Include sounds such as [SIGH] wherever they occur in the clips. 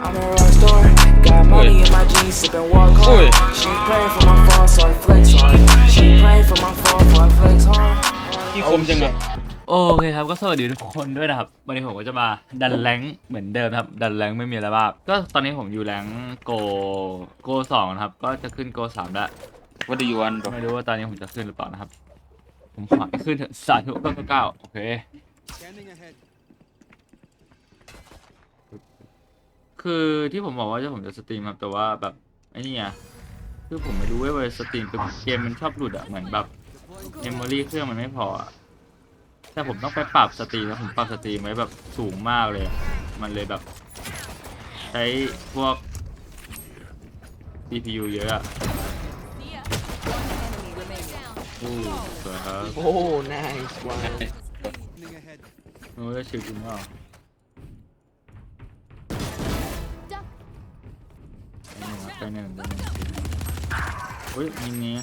I'm a rock star. Got money in my jeans, sipping walk Oi. hard. She praying for my fall, so I flex hard. She praying for my fall, so I flex hard. ที่คมจังอะโอเคครับก็สวัสดีทุกคนด้วยนะครับ วันนี้ผมก็จะมาดันแรงค์เหมือนเดิมครับ ดันแรงค์ไม่มีอะไรบ้างก็ตอนนี้ผมอยู่แรงค์โกโกสองนะครับ ก็จะขึ้นโกสามแล้ว What do you want bro ไม่รู้ว่าตอนนี้ผมจะขึ้นหรือเปล่านะครับ ผมขอให้ขึ้นเถอะสาธุเก้าเก้าเก้าโอเค คือที่ผมบอกว่าจะผมจะสตรีมครับแต่ว่าแบบไอ้นี่ไงคือผมไม่รู้ว่าเวลาสตรีมคือเกมมันชอบหลุดอะเหมือนแบบเมมโมรี่เครื่องมันไม่พออะแต่ผมต้องไปปรับสตรีมแล้วผมปรับสตรีมไว้แบบสูงมากเลยอะมันเลยแบบ ใช้พวก CPU เยอะอะอู้สวยครับ Oh, nice one. โอ้ยชิวจริงเปล่าไปหนึ่งไปหนึ่งไปหนึ่งเฮ้ยมี เนี้ย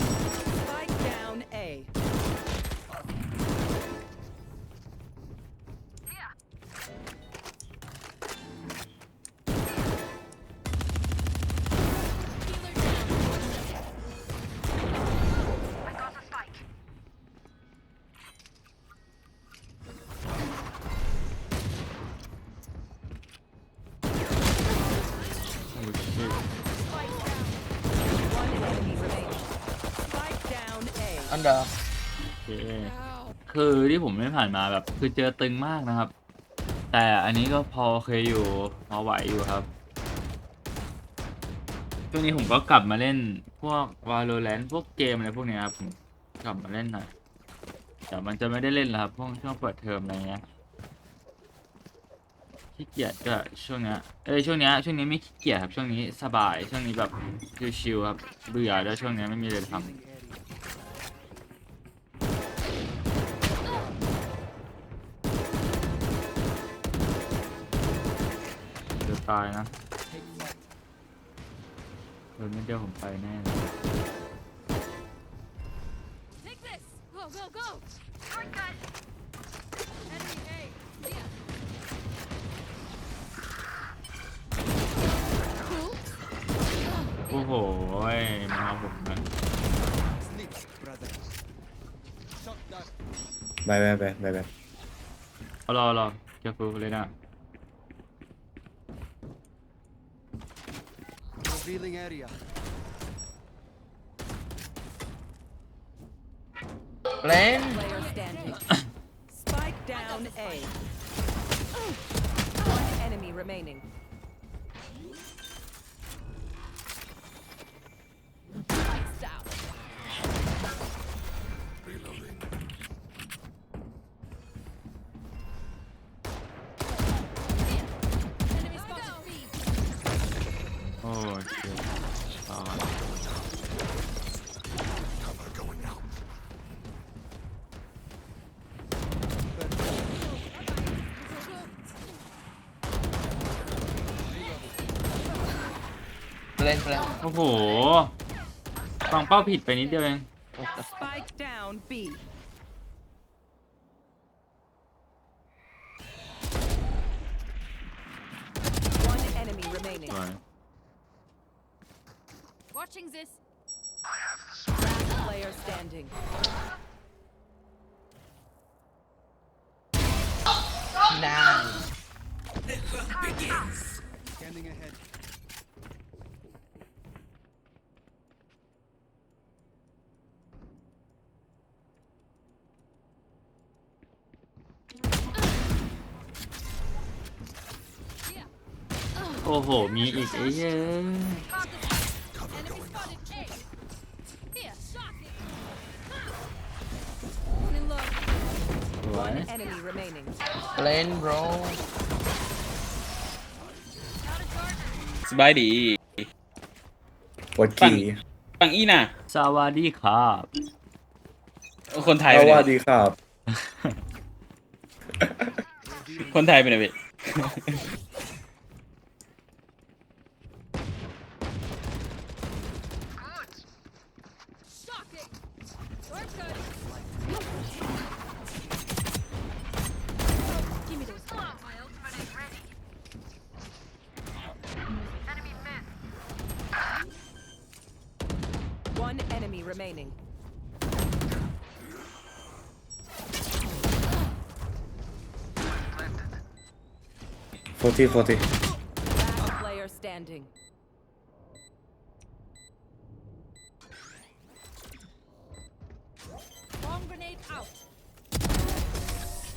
A. Under. โอเคคือที่ผมไม่ผ่านมาแบบ คือเจอตึงมากนะครับ แต่อันนี้ก็พอโอเคอยู่พอไหวอยู่ครับช่วงนี้ผมก็กลับมาเล่นพวก Valorant พวกเกมอะไรพวกเนี้ยครับผมกลับมาเล่นหน่อยแต่มันจะไม่ได้เล่นแล้วครับพวกช่วงเปิดเทอมอะไรเงี้ยขี้เกียจก็ช่วงเนี้ยเอ้ยช่วงเนี้ยช่วงนี้ไม่ขี้เกียจครับช่วงนี้สบายช่วงนี้แบบชิลๆครับเบื่อแล้วช่วงเนี้ยไม่มีอะไรทำ ตายนะเดี๋ยวไม่เดียวผมไปแน่เลย Take this! Go, go, go! Shortcut! Enemy A! Yeah. Cool. โอ้โหยมาเอาผมนะไปไปไปไปไปเอารอรอเจ้าฟูเลยนะ Revealing area. Plan. Player standing. [COUGHS] Spike down A. One enemy remaining. Plan, plan. โอ้โหฟังเป้าผิดไปนิดเดียวเอง Spike down B. One enemy remaining. สวย Watching this. Last player standing. Nice. Scanning ahead. อ้โห มีอีกไอ้เย้ย Enemy spotted A. Here, shocking. One in low. สวย One enemy remaining. Plan, bro. สบายดีกดขี่ฝั่งอีน่ะ สวัสดีครับคนไทยสไปไหนวัสดีครับ คนไทยไปไหนเ One enemy remaining. Forty, forty. Last player standing. Bomb grenade out.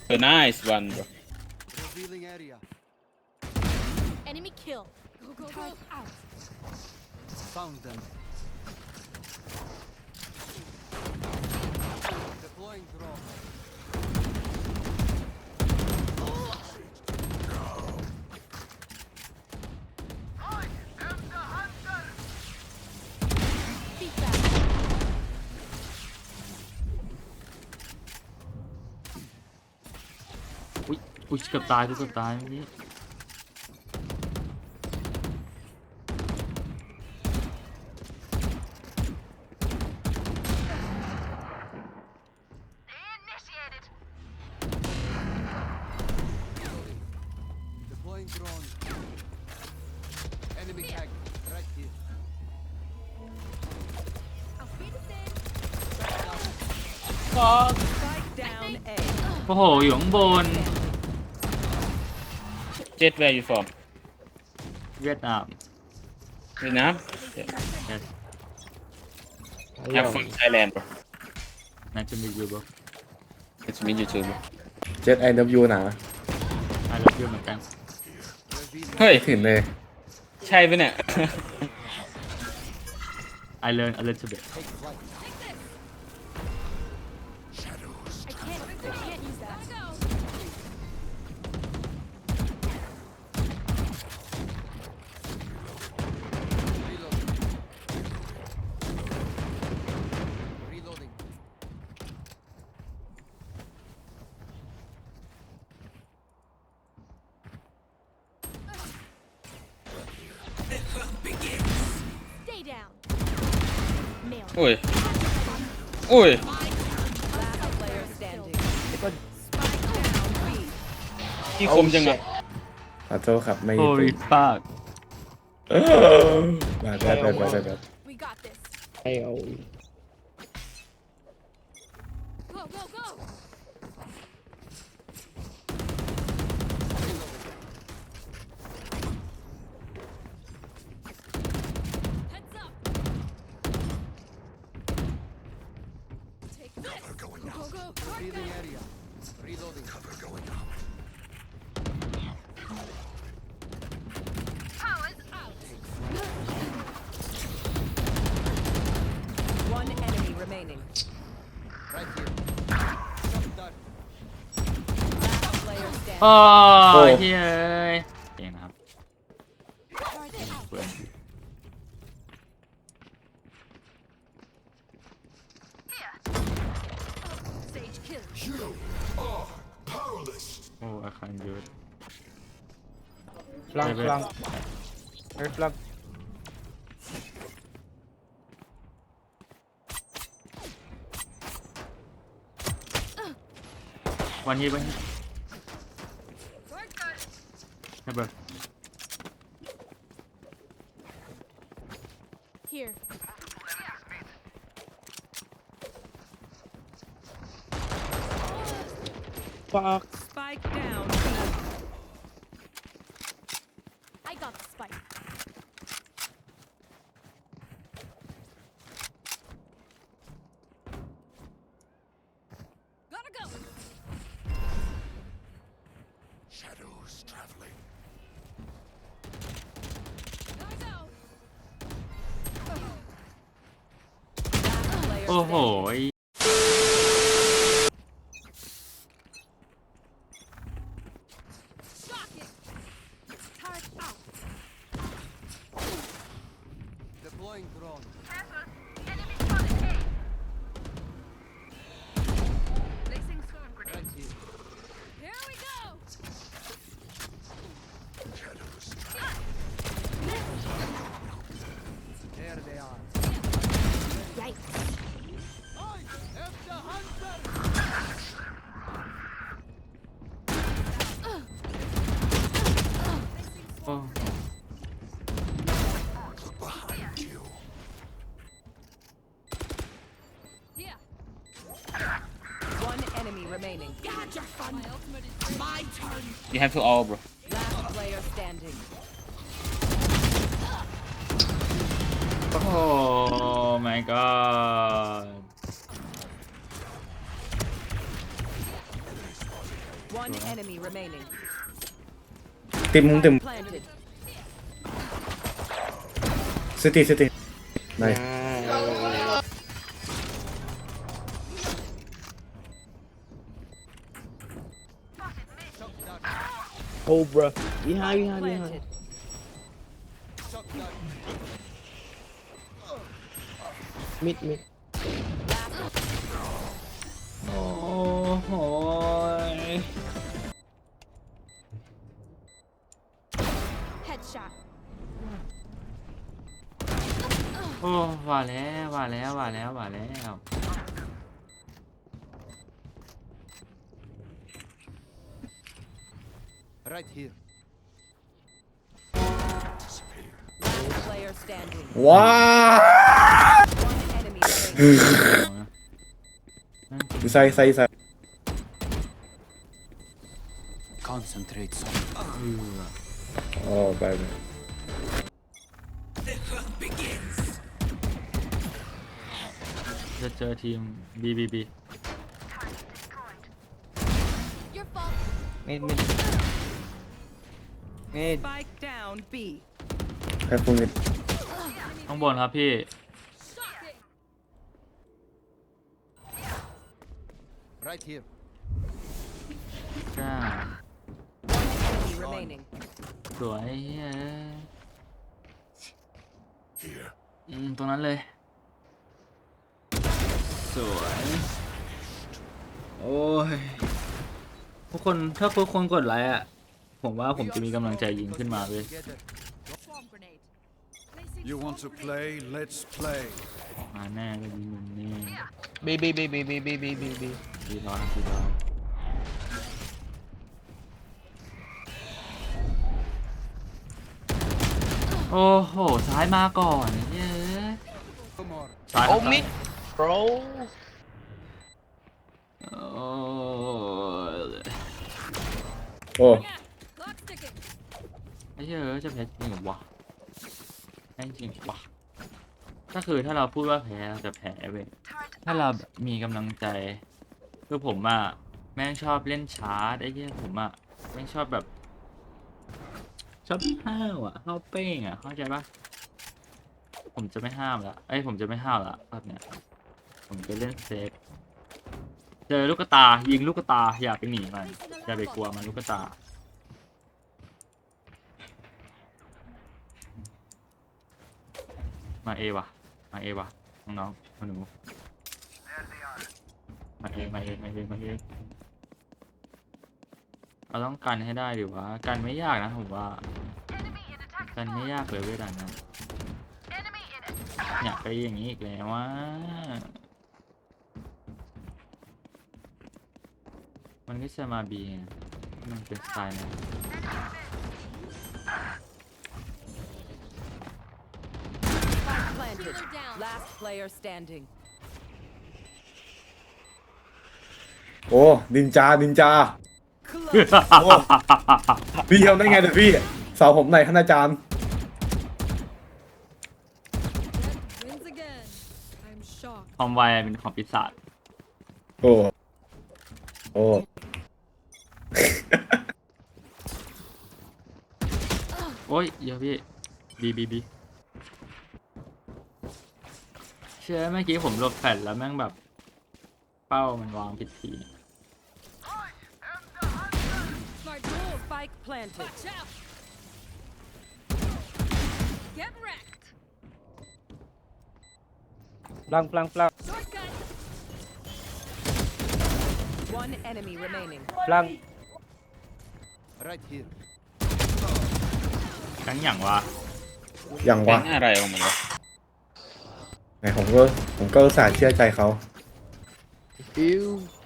A nice one. Revealing area. Enemy kill. Go, go, go. Out. Found them. Deploying drone. Feedback. อุ้ยอุ้ยเกือบตายกูเกือบตายเมื่อกี้ Spike down A. โอ้โห อยู่ข้างบน jet where you from เวียดนามเวียดนาม yes I'm from Thailand bro nice to meet you bro it's me you too bro เจ็ดไอ w หนา I love you เหมือนกัน Revealing. เฮ้ย ถึงเลย ใช่ปะเนี่ย I learn a little bit อ้ยโอ้ย Last player standing. Spike down B. ที่คมจังอะขอโทษครับไม่โอ้ยยิงปากมาแบบแบบแบบแบบ We got this. ไอ้เอา Go go go. Heads up. Take this. Go go go. Revealing area. Reloading. Cover going Powers out. One enemy remaining. Right here. Shot done. Last player standing. โอ้โอ้ ยเฮ้ยเองนะครับ Target out. เพื่อน Sage kill. โอ้อาคารเยอะฟลังไปฟไป How about? Here. Fuck. Spike down. โอ้โห You have to all, bro. Last player standing. Oh my god. One enemy remaining. Tim, Tim. City, city. Nice. Yeah. ไหน โอ้ bro behind behind behind Planted. Shock dart. mid mid โอ้โห Headshot. โอ้ว่าแล้วว่าแล้วว่าแล้วว่าแล้ว Right here. Player standing. Wow! One enemy. Isa, isa. Concentrate. Oh, baby. The hunt begins. That's our team. B, B, B. Mid, mid. Mid Spike down B. แค่ฟูนิดข้างบนครับพี่ Shocking. Right here. จ้า Enemy remaining. สวยเฮ้ยอืมตรงนั้นเลย สวย โอ้ยทุกคนถ้าทุกคนกดไลค์อะ ผมว่าผมจะมีกำลังใจยิงขึ้นมาเลย Together. Swamp grenade. Placing You want to swamp play? Let's play. มาแน่เลยยิงมุมนี่ B B B B B B B B B ดีร้อนดีร้อนโอ้โหซ้ายมาก่อนเย้ย No more. ซ้ายคโอ้รับ mid bro โอ้ยโอ้ Clock ticking. ไอ้เหี้ยเอจะแพ้จริงเหรอวะแพ้จริงหรอวะก็คือถ้าเราพูดว่าแพ้เราจะแพ้เว้ยถ้าเรามีกำลังใจ คือผมอะแม่งชอบเล่นชาร์จไอ้เหี้ยผมอะแม่งชอบแบบ ชอบห้าวอะห้าวเป้งอะเข้าใจปะผมจะไม่ห้ามละไอ้ผมจะไม่ห้าวละแบบเนี้ยผมจะเล่นเซฟเจอลูกตายิงลูกตาอย่าไปหนีมันอย่าไปกลัวมันลูกตา มาเอวะมาเอวะน้องๆมาหนูมาเอมาเอมาเอมาเอเราต้องกันให้ได้ดิวะกันไม่ยากนะผมว่า กันไม่ยากเลยเวลานั้นอยากไปอย่างนี้อีกแล้วว่ามันก็จะมาบีมันเป็นสไตล์นะ Spike planted. Killer down. Last player standing. โอ้ดินจาดินจาโอ้ พี่ทำได้ไงเนี่ยพี่สาวผมหน่อยท่านอาจารย์ Wins again. I'm shocked. ความไวเป็นของปีศาจโอ้โอ้ โอ้ยเดี๋ยวพี่บีบีบีเชื่อเมื่อกี้ผมหลบแฟลชแล้วแม่งแบบ เป้ามันวางผิดที Smart move. Spike planted. Watch out. Get wrecked. ฟลังฟลังฟลัง Shortcut. One enemy remaining. ฟลัง Right here. ครั้งอย่างวะ อย่างเป็วะนอะไรของมันวะ ไหนผมก็ผมก็อุตส่าห์เชื่อใจเขาฟิว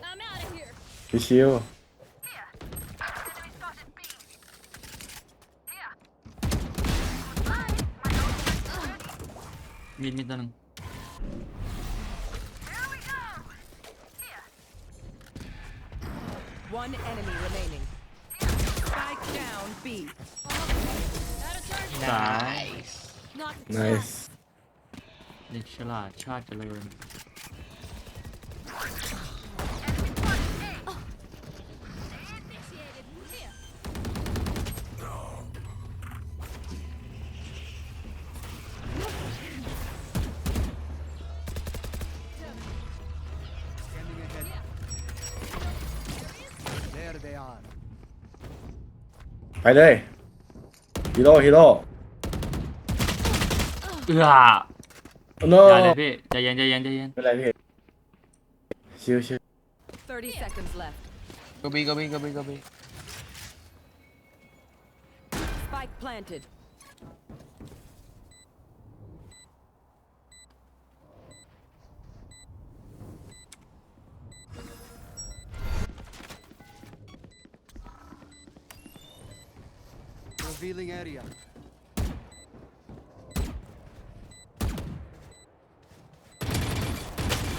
I'm out of here. พี่ชิวมีดมีดตัวหนึ่ง Reloading. One enemy remaining. Spike down B. Out of charge. สาย Not ไน done. ส์ เด็กฉลาดชาติเจริญ Initiated. Here. Scanning ahead. There they are. ไปเลยฮีโร่ฮีโร่เอื้อ โนอย่าเลยพี่ใจเย็นใจเย็นใจเย็นไม่เป็นไรพี่ชิวชิว30 seconds left. Go B, go B, go B, go B. Spike planted. Revealing area.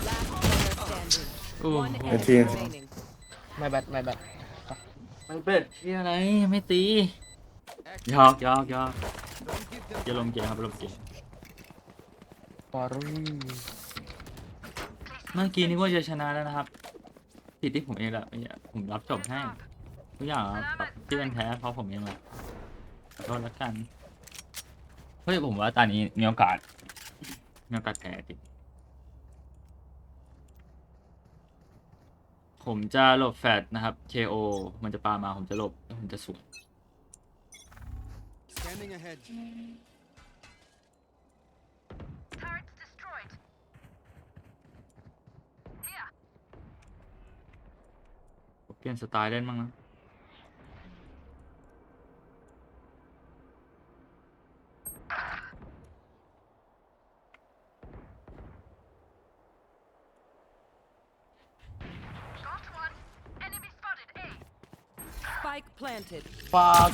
Last player standing. โอ้ One โห enemy remaining. My bad, my bad. มันเป็ดที่อะไรไม่ตีหยอกหยอกหยอก Don't give them อย่าลงเกมครับลงเกม Sorry. เมื่อกี้นึกว่าจะชนะแล้วนะครับผิดที่ผมเองแหละไม่ใช่ผมรับจบให้ทุกอย่างอะแบบที่เป็นแพ้เพราะผมเองแหละขอโทษแล้วกันเฮ้ยผมว่าตอนนี้มีโอกาสมีโอกาสแพ้จริง ผมจะหลบแฟดนะครับ KO มันจะปามาผมจะหลบแล้วผมจะสวน scanning ahead. เปลี่ยนสไตล์เล่นบ้างนะ Spike planted. Fuck.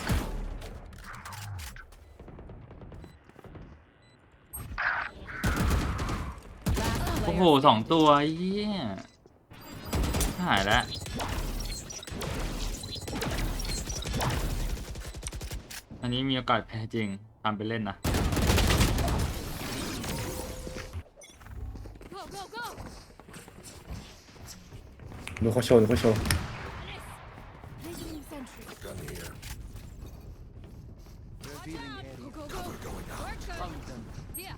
โอ้โหสองตัวเยี่ยหายแล้ว อันนี้มีโอกาสแพ้จริงตามไปเล่นนะ Go, go, go. ดูเขาโชว์ดูเขาโชว์ Visualing sentry. Watch Revealing out. area. Go, go, go. Work good. Here.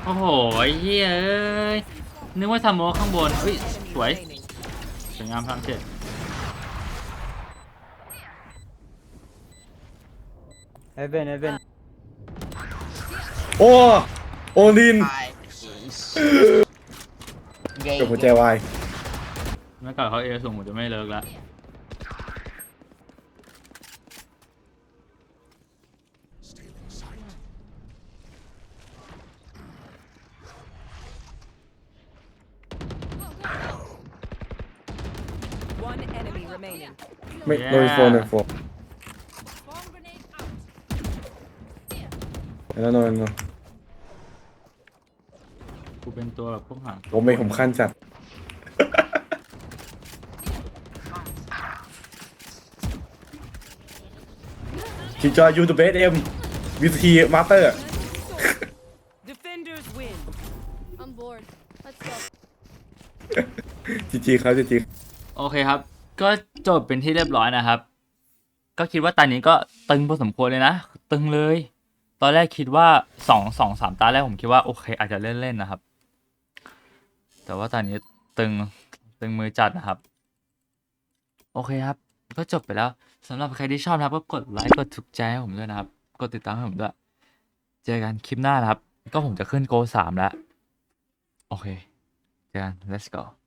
โอ้โหไอ้เหี้ยเอ้ยนึกว่าทำโมข้างบนเฮ้ย Enemy สวย remaining. สวยงามพลังเจ็ด Heaven, heaven. โอ้ โอลิน Gay. เกับหัวใจวายเมื่อก่อนเขาเอสูงผมจะไม่เลิกแล้ว One enemy remaining. ไม่ Yeah โดนโฟนโดนโฟน Bomb grenade out. แล้วนอนนอนกูเป็นตัวแบบพวกหางผมไม่ผมขั้นจัดจิจอยยูทูบเบสเอ็มวิธีมาสเตอร์ Defenders win. On board. Let's go. จีจีครับจีจี โอเคครับ ก็จบเป็นที่เรียบร้อยนะครับ ก็คิดว่าตอนนี้ก็ตึงพอสมควรเลยนะ ตึงเลย ตอนแรกคิดว่าสองสองสามตาแรกผมคิดว่าโอเค อาจจะเล่นๆนะครับ แต่ว่าตอนนี้ตึงตึงมือจัดนะครับ โอเคครับ ก็จบไปแล้วสำหรับใครที่ชอบนะครับก็กดไลค์กดถูกใจให้ผมด้วยนะครับ กดติดตามให้ผมด้วยเจอกันคลิปหน้านะครับ ก็ผมจะขึ้นโกสามแล้ว โอเคเจอกัน let's go